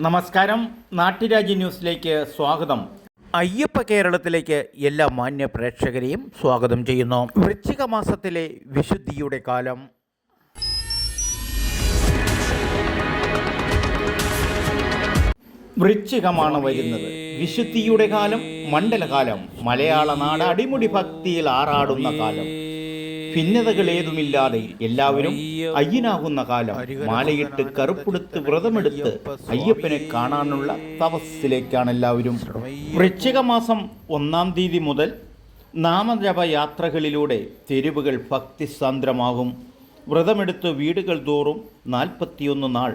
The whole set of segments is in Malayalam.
നമസ്കാരം. നാട്ടുരാജ്യ ന്യൂസിലേക്ക് സ്വാഗതം. അയ്യപ്പ കേരളത്തിലേക്ക് എല്ലാ മാന്യ പ്രേക്ഷകരെയും സ്വാഗതം ചെയ്യുന്നു. വൃശ്ചിക മാസത്തിലെ വിശുദ്ധിയുടെ കാലം. വൃശ്ചികമാണ് വരുന്നത്. വിശുദ്ധിയുടെ കാലം മണ്ഡലകാലം മലയാള നാട് അടിമുടി ഭക്തിയിൽ ആറാടുന്ന കാലം. ഭിന്നതകൾ ഏതുമില്ലാതെ എല്ലാവരും അയ്യനാകുന്ന കാലം മാലയിട്ട് കറുപ്പെടുത്ത് വ്രതമെടുത്ത് അയ്യപ്പനെ കാണാനുള്ള തപസ്സിലേക്കാണ് എല്ലാവരും. വൃശ്ചിക മാസം ഒന്നാം തീയതി മുതൽ നാമജപ യാത്രകളിലൂടെ തെരുവുകൾ ഭക്തിസാന്ദ്രമാകും. വ്രതമെടുത്ത് വീടുകൾ തോറും നാൽപ്പത്തിയൊന്ന് നാൾ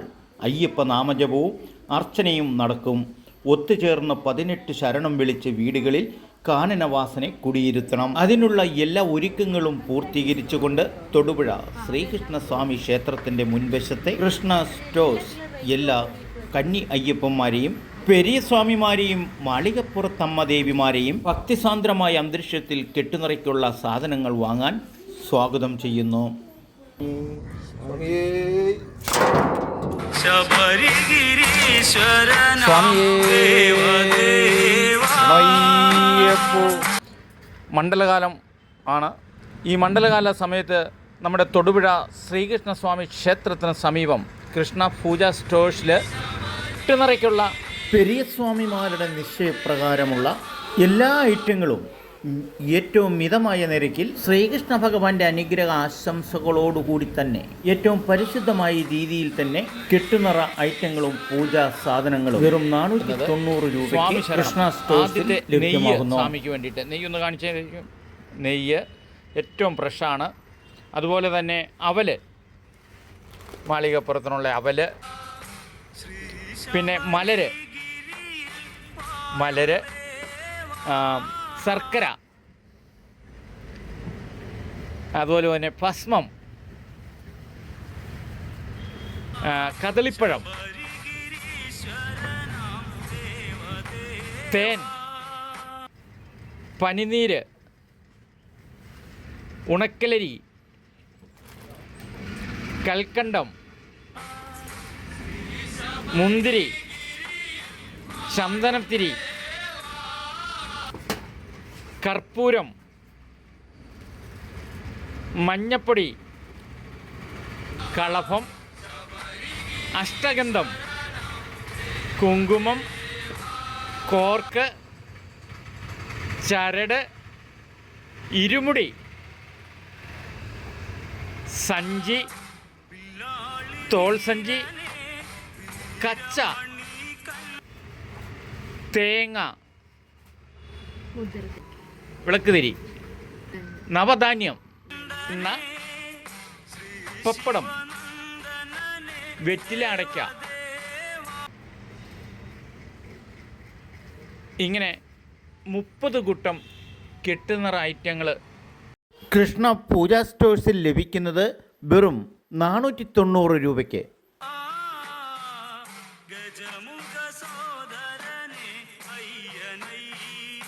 അയ്യപ്പ നാമജപവും അർച്ചനയും നടക്കും. ഒത്തുചേർന്ന് പതിനെട്ട് ശരണം വിളിച്ച് വീടുകളിൽ കാനനവാസനെ കുടിയിരുത്തണം. അതിനുള്ള എല്ലാ ഒരുക്കങ്ങളും പൂർത്തീകരിച്ചുകൊണ്ട് തൊടുപുഴ ശ്രീകൃഷ്ണസ്വാമി ക്ഷേത്രത്തിന്റെ മുൻവശത്തെ കൃഷ്ണ സ്റ്റോസ് എല്ലാ കന്നി അയ്യപ്പന്മാരെയും പെരിയ സ്വാമിമാരെയും മാളികപ്പുറത്തമ്മദേവിമാരെയും ഭക്തിസാന്ദ്രമായ അന്തരീക്ഷത്തിൽ കെട്ടുനിറയ്ക്കുള്ള സാധനങ്ങൾ വാങ്ങാൻ സ്വാഗതം ചെയ്യുന്നു. അയ്യപ്പോ മണ്ഡലകാലം ആണ്. ഈ മണ്ഡലകാല സമയത്ത് നമ്മുടെ തൊടുപുഴ ശ്രീകൃഷ്ണസ്വാമി ക്ഷേത്രത്തിന് സമീപം കൃഷ്ണ പൂജ സ്റ്റോഴ്സിൽ ഇട്ടുനിറയ്ക്കുള്ള പെരിയസ്വാമിമാരുടെ നിശ്ചയപ്രകാരമുള്ള എല്ലാ ഐറ്റങ്ങളും ഏറ്റവും മിതമായ നിരക്കിൽ ശ്രീകൃഷ്ണ ഭഗവാന്റെ അനുഗ്രഹ ആശംസകളോടുകൂടി തന്നെ ഏറ്റവും പരിശുദ്ധമായ രീതിയിൽ തന്നെ കെട്ടുനിറ ഐറ്റങ്ങളും പൂജാ സാധനങ്ങളും വെറും നാനൂറ്റി തൊണ്ണൂറ് രൂപയ്ക്ക് കൃഷ്ണ സ്വാമിക്ക് വേണ്ടിയിട്ട്. നെയ്യ് ഒന്ന് കാണിച്ചു നെയ്യ് ഏറ്റവും ഫ്രഷാണ്. അതുപോലെ തന്നെ അവൽ. മാളികപ്പുറത്തിനുള്ള അവൽ. പിന്നെ മലര്. മലര് ശർക്കര. അതുപോലെ തന്നെ ഭസ്മം. കദളിപ്പഴം. തേൻ. പനിനീര്. ഉണക്കലരി. കൽക്കണ്ടം. മുന്തിരി. ചന്ദനത്തിരി കർപ്പൂരം മഞ്ഞപ്പൊടി കളഭം അഷ്ടഗന്ധം കുങ്കുമം കോർക്ക് ചരട് ഇരുമുടി സഞ്ചി തോൾസഞ്ചി കച്ച തേങ്ങ. വിളക്ക് തിരി. നവധാന്യം. പപ്പടം. വെറ്റില അടയ്ക്ക. ഇങ്ങനെ മുപ്പത് കൂട്ടം കെട്ടുനിറ ഐറ്റങ്ങൾ കൃഷ്ണ പൂജ സ്റ്റോഴ്സിൽ ലഭിക്കുന്നത് വെറും നാനൂറ്റി തൊണ്ണൂറ് രൂപയ്ക്ക്. ഗജമുഖ സോദരനെ അയ്യനയ്യ.